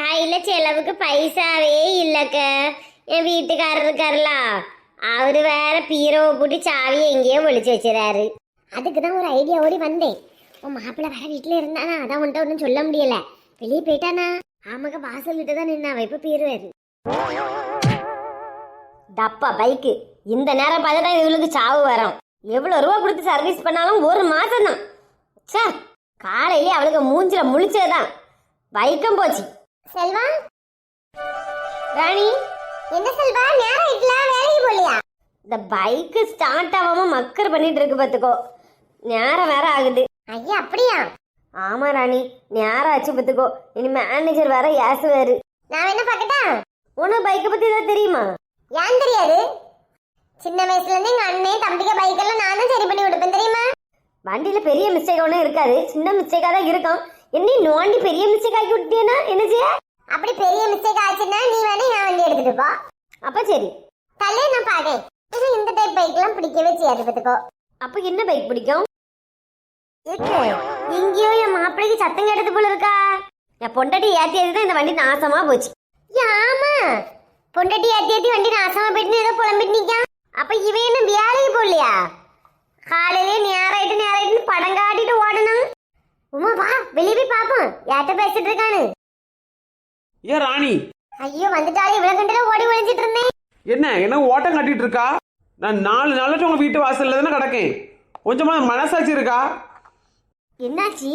கையில் செலவுக்கு பைசாவே இல்லைக்க. என் வீட்டுக்காரர் இருக்காருலா. அவர் வேற பீரோவை பூட்டி சாவியை எங்கேயோ ஒழிச்சு வச்சுறாரு. அதுக்கு தான் ஒரு ஐடியா ஓடி வந்தேன். உன் மாப்பிள்ளை வேற வீட்டில் இருந்தானா? அதான் உன்ட்ட ஒன்றும் சொல்ல முடியல. வெளியே போயிட்டானா? ஆமாக்க வாசல் விட்டு தான் நின்னா. இப்போ பீருவாரு டப்பா பைக்கு. இந்த நேரம் பார்த்து தான் இவளுக்கு சாவு வரும். எவ்வளோ ரூபா கொடுத்து சர்வீஸ் பண்ணாலும் ஒரு மாதம் தான் சே காலையிலே அவளுக்கு மூஞ்சில முழிச்சதுதான். பைக்கும் போச்சு. செல்வா? ராணி என்ன செல்வா? நேரம் ஆயிட்டல வேலைக்கு போலியா இந்த பைக்கு ஸ்டார்ட் ஆகாம மக்கர் பண்ணிட்டு இருக்கு பாத்துக்கோ நேரம் வேற ஆகுது. ஐயா அப்படியா? ஆமா ராணி நேரம் ஆச்சு பாத்துக்கோ இனி மேனேஜர் வேற ஏசுவாரு. நான் என்ன பார்க்கட்டா? உனக்கு பைக்கை பத்தி ஏதாவது தெரியுமா? ஏன் தெரியாது? சின்ன வயசுல இருந்து எங்க அண்ணன் தம்பிக்கு பைக் எல்லாம் நான் தான் சரி பண்ணி கொடுப்பேன் தெரியுமா? வண்டியில பெரிய மிஸ்டேக் ஒன்றும் இருக்காது. சின்ன மிஸ்டேக்கா தான் இருக்கும். என்ன நோண்டி பெரிய மிஸ்டேக் ஆக்கி விட்டியனா என்ன செய்ய? அப்படி பெரிய மிஸ்டேக் ஆச்சுன்னா நீ வேணா நான் வண்டி எடுத்துட்டு போ. அப்ப சரி. தலே நான் பாக்கேன். இந்த டைப் பைக்லாம் பிடிக்கவே செய்யாது பார்த்துக்கோ. அப்ப என்ன பைக் பிடிக்கும்? எங்கேயோ என் மாப்பிள்ளைக்கு சத்தம் கேட்டது போல இருக்கா? என் பொண்டாட்டி ஏத்தி ஏத்தி தான் இந்த வண்டி நாசமா போச்சு. ஆமா. பொண்டாட்டி ஏத்தி ஏத்தி வண்டி நாசமா போயிட்டு ஏதோ புலம்பிட்டு நிக்கான். அப்ப இவன் என்ன வேலைக்கு போகலையா? காலையிலே நேராயிட்டு நேராயிட்டு படம் காட்டிட்டு ஓடணும் உமா வா வெளியே போய் பாப்போம் யார்கிட்ட பேசிட்டு இருக்கானு ஏன் ராணி. ஐயோ வந்துட்டாலே இவ்வளவு கண்டுல ஓடி ஒளிஞ்சிட்டு இருந்தேன். என்ன என்ன ஓட்டம் கட்டிட்டு இருக்கா? நான் நாலு நாளாச்சும் உங்க வீட்டு வாசல்ல தானே கிடக்கேன். கொஞ்சமா மனசாட்சி இருக்கா? என்னாச்சு?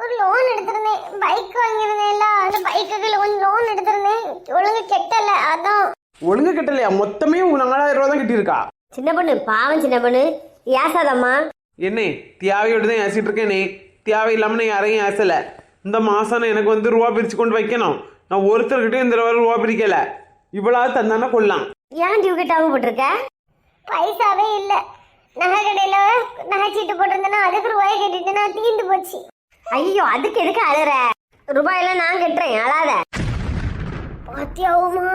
ஒரு லோன் எடுத்திருந்தேன். பைக் வாங்கியிருந்தேன்ல அந்த பைக்குக்கு லோன் லோன் எடுத்திருந்தேன். ஒழுங்கு கெட்டல அதான். ஒழுங்கு கட்டலையா? மொத்தமே உங்க நாலாயிரம் ரூபா தான் கட்டியிருக்கா? சின்ன பொண்ணு பாவம் சின்ன பொண்ணு. ஏசாதம்மா. என்ன தேவையோடு தான் ஏசிட்டு இருக்கேனே. தேவையில்லாம நான் யாரையும் ஏசல. இந்த மாசம் நான் எனக்கு வந்து ரூபா பிரிச்சு கொண்டு வைக்கணும். நான் ஒருத்தர்கிட்டயும் இந்த தடவை ரூபா பிரிக்கல. இவ்வளவு தந்தானே கொள்ளலாம் ஏன் டியூ போட்டிருக்க பைசாவே இல்ல. நகை கடையில நகை சீட்டு போட்டிருந்தேன்னா அதுக்கு ரூபாய் கட்டிட்டு தீந்து போச்சு. ஐயோ அதுக்கு எதுக்கு அழுற? ரூபாயெல்லாம் நான் கட்டுறேன் அழாத. பாத்தியா உமா?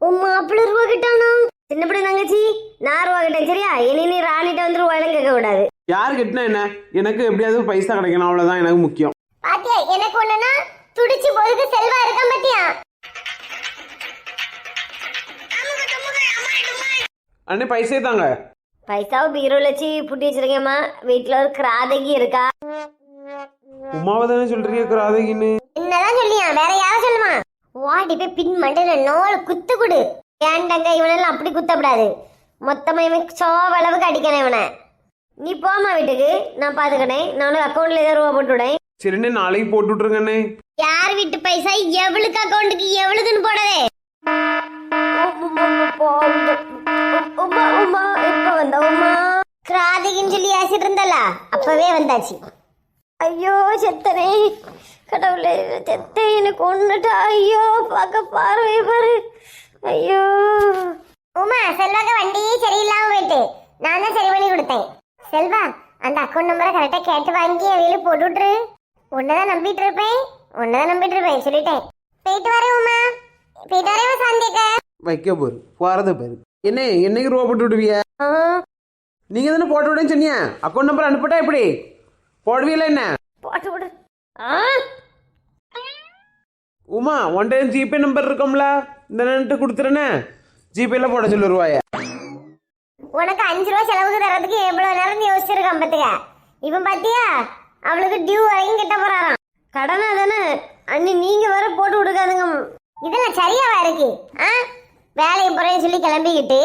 உன் மாப்பிள்ள ரூபா கிட்டானா? சின்ன பிள்ளை தங்கச்சி நான் ரூபா கிட்டேன் சரியா? இனி நீ ராணிட்ட வந்து ரூபாயெல்லாம் கேட்க கூடாது யார் கட்டினா என்ன? எனக்கு எப்படியாவது பைசா கிடைக்கணும் அவ்வளவுதான் எனக்கு முக்கியம். பாத்தியா? எனக்கு ஒண்ணுனா துடிச்சு போதுக்கு செல்வா இருக்கான் பாத்தியா? அண்ணே பைசே தாங்க. பைசாவை பீரோல வச்சு புட்டி வச்சிருக்கேம்மா. வீட்டுல ஒரு கிராதகி இருக்கா? உமாவை தானே சொல்றீங்க ராதகின்னு என்னதான் சொல்லியா வேற யாரும் சொல்லுமா? ஓடி போய் பின் மண்டல நோல் குத்து குடு. ஏண்டங்க இவனெல்லாம் அப்படி குத்தப்படாது. மொத்தமா இவன் சோவளவுக்கு அடிக்கணும் இவனை. நீ போமா வீட்டுக்கு. நான் பாத்துக்கிட்டேன் நானும் அக்கௌண்ட்ல ஏதோ ரூபா போட்டு விடேன் சரிண்ணே நாளைக்கு போட்டு விட்டுருங்கண்ணே யார் வீட்டு பைசா? எவளுக்கு அக்கௌண்ட்டுக்கு எவளுக்குன்னு போடவே? உமா உமா இப்ப வந்த உமா கிராதிகின்னு சொல்லி இருந்தல அப்பவே வந்தாச்சு. ஐயோ செத்தனே. கடவுளே செத்த எனக்கு ஒண்ணுட்டா ஐயோ பார்க்க பார்வை பாரு. ஐயோ. உமா செல்வாக்க வண்டி சரியில்லாம போயிட்டு. நான் தான் சரி பண்ணி கொடுத்தேன். செல்வா அந்த அக்கௌண்ட் நம்பரை கரெக்டா கேட்டு வாங்கி அவையில போட்டு விட்டுரு உன்னதான் நம்பிட்டு இருப்பேன் உன்னதான் நம்பிட்டு இருப்பேன் சொல்லிட்டேன். போயிட்டு வரேன் உமா போயிட்டு வரேன் சந்திக்க. வைக்க போரு போறது பாரு. என்ன என்னைக்கு ரூபா போட்டு விடுவிய? நீங்க தானே போட்டு விடுன்னு சொன்னீங்க அக்கௌண்ட் நம்பர் அனுப்பிட்டா எப்படி? போடுவீல என்ன? போட்டு விடு. Uma one time GPay number இருக்கும்ல? இந்த நேரத்து கொடுத்துறேனே ஜிபேல போட சொல்லு ரூபாய. உனக்கு அஞ்சு ரூபா செலவுக்கு தரதுக்கு எவ்வளவு நேரம் யோசிச்சிருக்கான் பாத்துக்க. இவன் பாத்தியா? அவளுக்கு டியூ வரைக்கும் கிட்ட போறாராம். கடனா தானே அண்ணி நீங்க வேற போட்டு விடுக்காதுங்க இதெல்லாம் சரியாவா இருக்கு? ஆ? வேலையை போறேன்னு சொல்லி கிளம்பிக்கிட்டு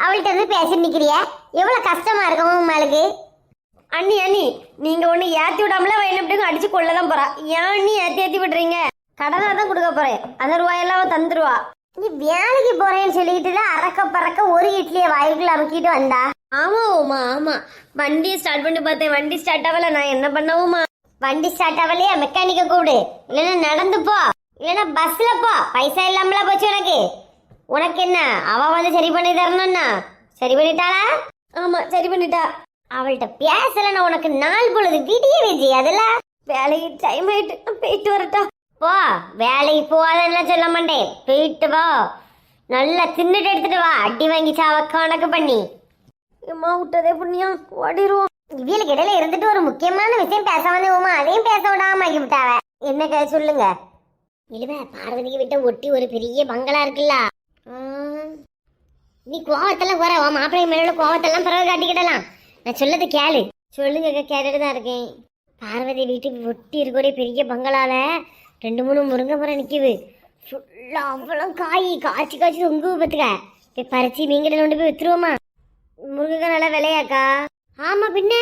அவள்கிட்ட இருந்து பேசி நிக்கிறிய? எவ்வளவு கஷ்டமா இருக்கும் உங்களுக்கு அண்ணி அண்ணி நீங்க ஒண்ணு ஏத்தி விடாமல அவ என்ன அடிச்சு கொள்ளதான் போறா. ஏன் அண்ணி ஏத்தி ஏத்தி விடுறீங்க? கடனா தான் கொடுக்க போறேன். அந்த ரூபாயெல்லாம் தந்துருவா. நீ வேலைக்கு போறேன்னு சொல்லிக்கிட்டு அறக்க பறக்க ஒரு இட்லியை வாய்க்குள்ள அமுக்கிட்டு வந்தா. ஆமா ஓமா ஆமா. வண்டியை ஸ்டார்ட் பண்ணி பார்த்தேன். வண்டி ஸ்டார்ட் ஆகல. நான் என்ன பண்ணவுமா? வண்டி ஸ்டார்ட் ஆகலையா? மெக்கானிக்க கூடு இல்லைன்னா நடந்து போ. இல்லைன்னா பஸ்ல போ. பைசா இல்லாமல போச்சு உனக்கு. உனக்கு என்ன? அவ வந்து சரி பண்ணி தரணும்னா? சரி பண்ணிட்டாளா? ஆமா சரி பண்ணிட்டா. அவள்கிட்ட பேசல நான் உனக்கு நாள் பொழுது திடீர் விஜய் அதுல வேலைக்கு டைம் ஆயிட்டு போயிட்டு வரட்டா. போ. வேலைக்கு போகாதெல்லாம் சொல்ல மாட்டேன். போயிட்டு வா நல்லா தின்னுட்டு எடுத்துட்டு வா. அடி வாங்கி சாவ கணக்கு பண்ணி. அம்மா விட்டதே புண்ணியம் ஓடிடுவோம் இவியலுக்கு இடையில இருந்துட்டு ஒரு முக்கியமான விஷயம் பேச வந்தேன் அதையும் பேச விடாம ஆக்கி விட்டாவ என்னக்கா சொல்லுங்க? இழுவ பார்வதிக்கு விட்ட ஒட்டி ஒரு பெரிய பங்களா இருக்குல்ல? நீ கோவத்தெல்லாம் குறை. உன் மாப்பிள்ளை மேல கோவத்தெல்லாம் பிறகு காட்டிக்கிடலாம். நான் சொல்லது கேளு. சொல்லுங்க கேட்டுட்டு தான் இருக்கேன். பார்வதி வீட்டுக்கு ஒட்டி இருக்கக்கூடிய பெரிய பங்களால ரெண்டு மூணு முருங்கை மரம் நிக்குது. ஃபுல்லாக அவ்வளோ காய். காய்ச்சி காய்ச்சி தொங்கு பார்த்துக்க. போய் பறிச்சு மீன்கிட்ட கொண்டு போய் வித்துருவோமா? முருங்கைக்காய் நல்லா விலையாக்கா? ஆமா பின்ன.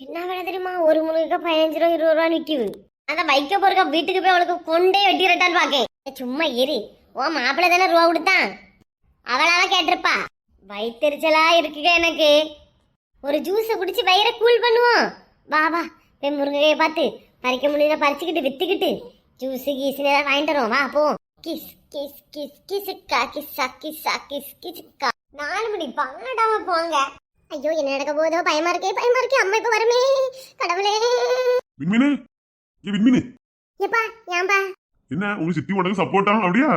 என்ன விலை தெரியுமா? ஒரு முருங்கைக்காய் பதினஞ்சு ரூபா இருபது ரூபா நிக்குது அந்த பைக்க போறக்கா வீட்டுக்கு போய் அவளுக்கு கொண்டே வெட்டிரட்டான்னு பாக்கேன். சும்மா ஏறி ஓ மாப்பிள்ளை தானே ரூபா கொடுத்தான். அவளால கேட்டிருப்பா. வயிற்றுச்சலா இருக்குங்க எனக்கு. ஒரு ஜூஸை குடிச்சு வயிறை கூல் பண்ணுவோம். வா வா. போய் முருங்கையை பார்த்து பறிக்க முடியல பறிச்சுக்கிட்டு வித்துக்கிட்டு. ஜூஸு கீஸுன்னு ஏதாவது வாங்கிட்டு வா போ கிஸ் கிஸ் கிஸ் கிசுக்கா கிஸ்ஸா கிஸ்ஸா கிஸ் கிசுக்கா நாலு மணி பாடாம போங்க. ஐயோ என்ன நடக்க போதோ பயமா இருக்கே பயமா இருக்கே. அம்மா இப்ப வருமே. கடவுளே. விண்மீனு? ஏ விண்மீனு? ஏப்பா ஏன்பா? என்ன உங்க சித்தி உனக்கு சப்போர்ட்டா அப்படியா?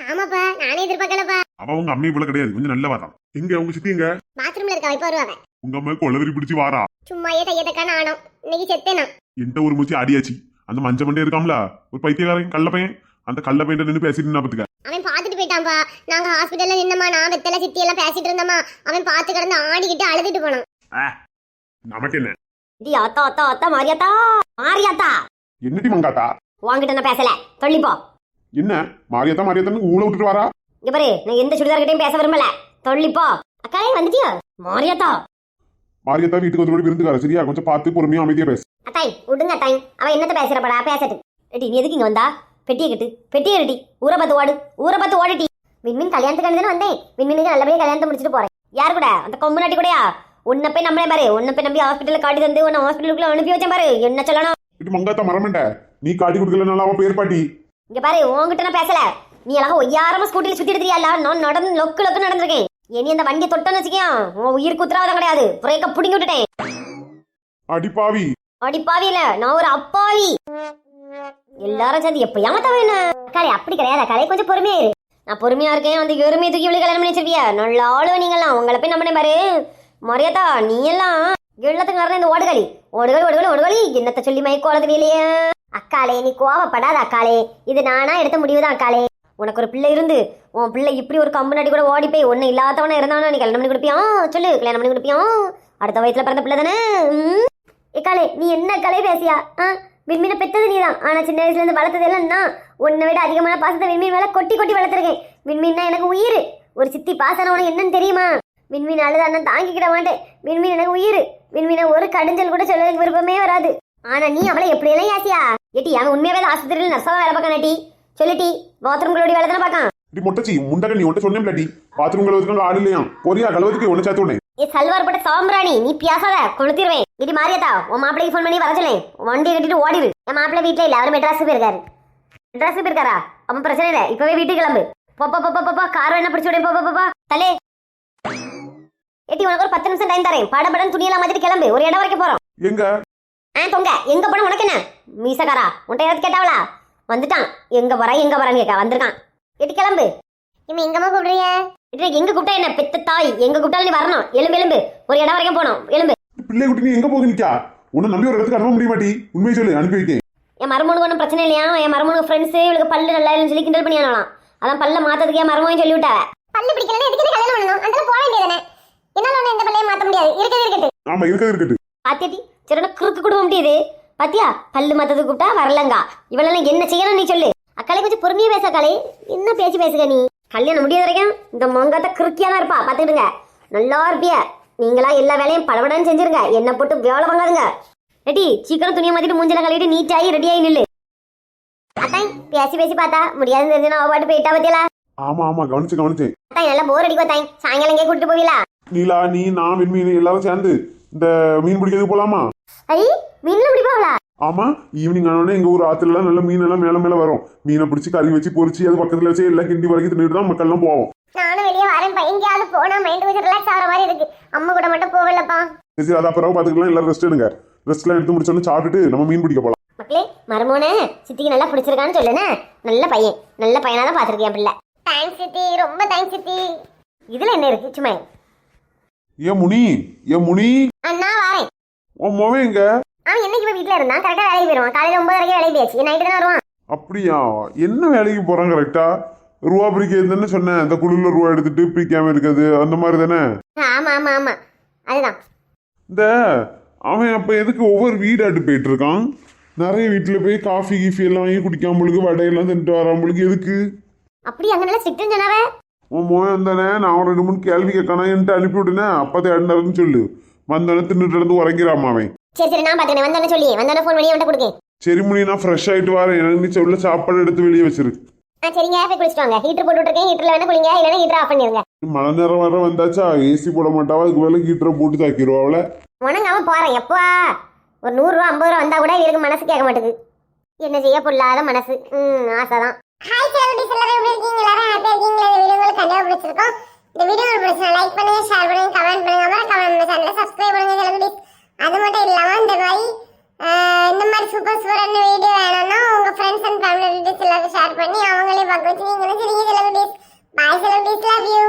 ஆமாப்பா நானே எதிர்பார்க்கலப்பா. அவ உங்க அம்மை போல கிடையாது. கொஞ்சம் நல்ல வாரம் எங்க உங்க சித்தி எங்க? பாத்ரூம்ல இருக்கா? இப்ப வருவாங்க உங்க அம்மா கொலவெறி பிடிச்சு வாரா. சும்மாயே தையத்தக்கான ஆனோம் இன்னைக்கு செத்தேனா? என்கிட்ட ஒரு மூச்சு அடியாச்சு அந்த மஞ்ச மண்டே இருக்காம்ல? ஒரு பைத்தியக்காரன் கள்ள பையன் அந்த கள்ள பையன் நின்று பேசிட்டு பாத்துக்க. அவன் பார்த்துட்டு போயிட்டான்பா. நாங்க ஹாஸ்பிட்டல்ல நின்னமா நான் வெத்தலை சித்தி எல்லாம் பேசிட்டு இருந்தோமா அவன் பார்த்து கிடந்து ஆடிக்கிட்டு அழுதுட்டு போனான். நமக்கு என்ன? டி அத்தா அத்தா அத்தா மாரியாத்தா மாரியாத்தா. என்னடி மங்காத்தா? வாங்கிட்டு நான் பேசல. தள்ளிப்போ என்ன? மாரியத்தா மாரியத்தான்னு ஊழ விட்டுட்டு வாரா? இங்க பாரு நான் எந்த சுடிதார்கிட்டயும் பேச விரும்பல. தள்ளிப்போ அக்காலே வந்துட்டியா? மாரியாத்தா. மாரியத்தா வீட்டுக்கு வந்து விருந்துக்கார சரியா? கொஞ்சம் பார்த்து பொறுமையா அமைதியா பேசு. அத்தாய் விடுங்க அத்தாய். அவன் என்னத்த பேசுறப்படா பேசட்டு. நீ எதுக்கு இங்க வந்தா? பெட்டியை கட்டு பெட்டியை கட்டி. ஊரை பார்த்து ஓடு ஊரை பார்த்து ஓடிட்டி விண்மின் கல்யாணத்துக்கு தானே வந்தேன். விண்மினுக்கு நல்லபடியா கல்யாணத்தை முடிச்சுட்டு போறேன். யார் கூட? அந்த கொம்பு நாட்டி கூடயா? உன்னை போய் நம்மளே பாரு. உன்னை போய் நம்பி ஹாஸ்பிட்டல்ல காட்டி தந்து உன்னை ஹாஸ்பிட்டலுக்குள்ள அனுப்பி வச்சேன் பாரு. என்ன சொல்லணும்? இது மங்காத்தா மரமண்ட. நீ காட்டி கொடுக்கலனால அவ பேர் பாட்டி. இங்க பாரு உன்கிட்ட நான் பேசல. நீ அழகா ஒய்யாரமா ஸ்கூட்டில சுத்தி எடுத்துறியா நான் நடந்து லொக்கு லொக்கு நடந்திருக்கேன். இனி அந்த வண்டியை தொட்டோன்னு வச்சுக்கேன் உன் உயிருக்கு உத்தரவாதம் கிடையாது. பிரேக்க புடிங்கி விட்டுட்டேன். அடி பாவி. அடி பாவியில நான் ஒரு அப்பாவி. எல்லாரும் சேர்ந்து எப்பயாம தவிர கலை அப்படி கிடையாது. கலை கொஞ்சம் பொறுமையா இரு. நான் பொறுமையா இருக்கேன். வந்து எருமையை தூக்கி இவ்வளவு கல்யாணம் பண்ணி வச்சிருக்கியா நல்ல ஆளுவ நீங்களாம் உங்களை போய் நம்ம பாரு. மரியாதா நீ எல்லாம் எல்லாத்துக்கும் வரணும் இந்த ஓடுகளி. ஓடுகளி ஓடுகளி ஓடுகளி. என்னத்த சொல்லி மயக்கோளது இல்லையே அக்காளே நீ கோவப்படாத அக்காளே. இது நானா எடுத்த முடிவுதான் அக்காளே. உனக்கு ஒரு பிள்ளை இருந்து உன் பிள்ளை இப்படி ஒரு கம்பு நாட்டி கூட ஓடி போய் ஒன்னும் இல்லாதவனா இருந்தானா? நீ கல்யாணம் பண்ணி கொடுப்பியா? சொல்லு கல்யாணம் பண்ணி கொடுப்பியா? அடுத்த வயசுல பிறந்த பிள்ளை தானே? இக்காலே நீ என்ன கலை பேசியா ஆ? விண்மீனை பெத்தது நீதான். ஆனா சின்ன வயசுல இருந்து வளர்த்தது எல்லாம் நான். உன்னை விட அதிகமான பாசத்தை விண்மீன் மேல கொட்டி கொட்டி வளர்த்துருக்கேன். விண்மீன்னா எனக்கு உயிர். ஒரு சித்தி பாசனம் உனக்கு என்னன்னு தெரியுமா? விண்மீன் அழுத அண்ணன் தாங்கிக்கிட மாட்டேன். விண்மீன் எனக்கு உயிர். விண்மீனை ஒரு கடிஞ்சல் கூட சொல்ல விருப்பமே வராது. ஆனா நீ அவளை எப்படி எல்லாம் யாசியா ஏட்டி அவன் உண்மையாவே ஆஸ்பத்திரியில் நர்ஸாவா வேலை பார்க்க நட்டி சொல்லிட்டி பாத்ரூம் வேலை தானே பார்க்கான்? டி மொட்டச்சி முண்டக நீ சொன்னேன் பிளாட்டி பாத்ரூம் கழுவதுக்கு ஆள் இல்லையா பொரியா கழுவதுக்கு ஒன்று சேர்த்து ஏ சல்வார் போட்ட சாம்பிராணி நீ பியாசாத கொளுத்திடுவேன் இடி மாறியாத்தா உன் மாப்பிளைக்கு ஃபோன் பண்ணி வர சொல்லேன் வண்டியை கட்டிட்டு ஓடிடு என் மாப்பிள்ளை வீட்டில் இல்லை அவர் மெட்ராஸுக்கு போயிருக்காரு. மெட்ராஸுக்கு போயிருக்காரா? அப்ப பிரச்சனை இல்லை இப்பவே வீட்டுக்கு கிளம்பு. போப்பா போப்பா போப்பா கார் வேணா பிடிச்சி விட போப்பா போப்பா தலே ஏட்டி உனக்கு ஒரு பத்து நிமிஷம் டைம் தரேன். படபடன் துணியெல்லாம் மாத்திட்டு கிளம்பு. ஒரு இடம் வரைக்கும் போறோம். எங்க? ஆ தொங்க. எங்க போன உனக்கு என்ன? மீசக்காரா? உன்ட்ட யாராவது கேட்டாவளா? வந்துட்டான். எங்க போறா எங்க போறான்னு கேட்க வந்திருக்கான். எட்டி கிளம்பு. இவன் எங்கம்மா கூப்பிடுறீங்க? எங்க கூப்பிட்டா என்ன? பெத்த தாய். எங்க கூப்பிட்டாலும் நீ வரணும். எலும்பு எலும்பு. ஒரு இடம் வரைக்கும் போகணும். எலும்பு. பிள்ளை குட்டி நீ எங்க போக நிக்கா உன்னை நம்பி ஒரு இடத்துக்கு அனுப்ப முடிய மாட்டி உண்மையை சொல்லு அனுப்பி வைக்கேன். என் மருமனுக்கு ஒன்றும் பிரச்சனை இல்லையா? என் மருமனுக்கு ஃப்ரெண்ட்ஸ் இவளுக்கு பல்லு நல்லா இல்லைன்னு சொல்லி கிண்டல் பண்ணியானலாம் அதான் பல்ல மாத்ததுக்கு என் மருமகன் சொல்லி விட்டாவ பல்லு பிடிக்கலன்னா எதுக்கு கல்யாணம் பண்ணணும்? அந்த போக வேண்டியதானே என்னால ஒண்ணு இந்த பல்லையை மாத்த முடியாது. இருக்கவே இருக்கட்டு ஆமா இருக்கிறது இருக்கட்டு பாத்தியாட்டி சிறன குறுக்கு குடும்ப முடியுது பாத்தியா? பல்லு மாத்தது கூப்பிட்டா வரலங்கா. இவளெல்லாம் என்ன செய்யணும் நீ சொல்லு. அக்காளே கொஞ்சம் பொறுமையா பேச அக்காளே. என்ன பேச்சு பேசுக நீ? கல்யாணம் முடியாத வரைக்கும் இந்த மொங்கத்தை கிறுக்கியா தான் இருப்பா. பாத்துக்கிடுங்க நல்லா இருப்பிய. நீங்களா எல்லா வேலையும் படபடன்னு செஞ்சிருங்க. என்ன போட்டு வேலை வாங்காதுங்க. ரெடி சீக்கிரம் துணியை மாத்திட்டு மூஞ்சில கழுவிட்டு நீட்டாகி ரெடியாகி நில்லு. அத்தான் பேசி பேசி பார்த்தா முடியாதுன்னு தெரிஞ்சு அவ பாட்டு போயிட்டா பத்தியலா? ஆமா ஆமா கவனிச்சு கவனிச்சேன் அத்தான் நல்லா போர் அடிக்கும் அத்தான் சாயங்காலம் கூட்டிட்டு போவீங்களா நீலா நீ நான் விண்மீன் எல்லாரும் சேர்ந்து இந்த மீன் பிடிக்கிறது போலாமா? ஐ மீன்ல பிடிப்பாங்களா? ஆமா ஈவினிங் ஆனோடனே எங்க ஊர் ஆத்துல எல்லாம் நல்ல மீன் எல்லாம் மேல மேல வரும். மீனை பிடிச்சி கறி வச்சு பொரிச்சு அது பக்கத்துல வச்சு எல்லாம் கிண்டி வரைக்கும் தின்னுட்டு தான் மக்கள் எல்லாம் போவோம். நானும் வெளியே வரேன். எங்கேயாவது போனா மைண்ட் கொஞ்சம் ரிலாக்ஸ் ஆகிற மாதிரி இருக்கு. அம்மா கூட மட்டும் போகலப்பா. சரி அதை அப்புறம் பாத்துக்கலாம். எல்லாரும் ரெஸ்ட் எடுங்க. ரெஸ்ட் எல்லாம் எடுத்து முடிச்சோன்னு சாப்பிட்டுட்டு நம்ம மீன் பிடிக்க போலாம். மக்களே மருமோனே சித்திக்கு நல்லா பிடிச்சிருக்கான்னு சொல்லுனே நல்ல பையன். நல்ல பையனா தான் பார்த்துருக்கேன் பிள்ளை. தேங்க்ஸ் சித்தி. ரொம்ப தேங்க்ஸ் சித்தி. இதுல என்ன இருக்கு? சும்மா ஏன் முனி? ஏன் முனி? அண்ணா வாரேன். உன் மொவன் எங்க? என்னைக்கு போய் வீட்டுல இருந்தான் கரெக்டா வேலைக்கு போயிருவான். காலையில ஒன்பது வரைக்கும் வேலைக்கு போயாச்சு. நைட்டு தான் வருவான். அப்படியா? என்ன வேலைக்கு போறான் கரெக்டா ரூபா பிரிக்கிறதுன்னு சொன்னேன். அந்த குழுல ரூபா எடுத்துட்டு பிரிக்காம இருக்குது அந்த மாதிரி தானே? ஆமா ஆமா ஆமா. அதுதான். இந்த அவன் அப்ப எதுக்கு ஒவ்வொரு வீடாட்டு போயிட்டு இருக்கான் நிறைய வீட்டில் போய் காஃபி கீஃபி எல்லாம் வாங்கி குடிக்காமலுக்கு வடையெல்லாம் தின்ட்டு வராமலுக்கு எதுக்கு? அப்படி அங்க நல்லா ஸ்ட்ரிக்ட்னு சொன்னாவே? உன் மோன் வந்தானே நான் ரெண்டு மூணு கேள்வி கேட்கணும் என்கிட்ட அனுப்பி விடுனேன் அப்போ தேடினாருன்னு சொல்லு. வந்தோடனே தின்னுட்டு இருந்து உறங்கிறாமா அவன்? சரி சரி நான் பாத்துக்கிறேன் வந்தானே சொல்லி. வந்தானே ஃபோன் பண்ணி அவன்கிட்ட கொடுங்க சரி முனி நான் ஃப்ரெஷ் ஆயிட்டு வரேன். எனக்கு நீ சொல்ல சாப்பாடு எடுத்து வெளியே வச்சிரு. ஆ சரிங்க போய் குளிச்சுட்டு வாங்க. ஹீட்டர் போட்டு விட்டுருக்கேன். ஹீட்டர்ல வேணா குளிங்க. இல்லைன்னா ஹீட்டர் ஆஃப் பண்ணிருங்க. மழை நேரம் வர வந்தாச்சா? ஏசி போட மாட்டாவா? அதுக்கு மேலே ஹீட்டரை போட்டு தாக்கிடுவா அவளை? உணங்காம போறேன் எப்பா? ஒரு நூறுரூவா ஐம்பது ரூபா வந்தா கூட இவருக்கு மனசு கேட்க மாட்டேங்குது என்ன செய்ய பொல்லாத மனசு? ம் ஆசைதான். ஹாய் செலிபிரிட்டிஸ் எல்லாரும் எப்படி இருக்கீங்க? எல்லாரும் ஹாப்பியா இருக்கீங்களா? இந்த வீடியோ உங்களுக்கு கண்டிப்பா பிடிச்சிருக்கும். இந்த வீடியோ உங்களுக்கு பிடிச்சா லைக் பண்ணுங்க ஷேர் பண்ணுங்க கமெண்ட் பண்ணுங்க. சேனலை சப்ஸ்கிரைப் பண்ணுங்க செலிபிரிட்டிஸ் அது மட்டும் இல்லாமல் இந்த மாதிரி இந்த மாதிரி சூப்பர் சூப்பரான வீடியோ வேணும்னா உங்கள் ஃப்ரெண்ட்ஸ் அண்ட் ஃபேமிலி ரிலேட்டிவ்ஸ் எல்லாரும் ஷேர் பண்ணி அவங்களே பார்க்க வச்சு நீங்களும் சிரிங்க celebrities bye celebrities love you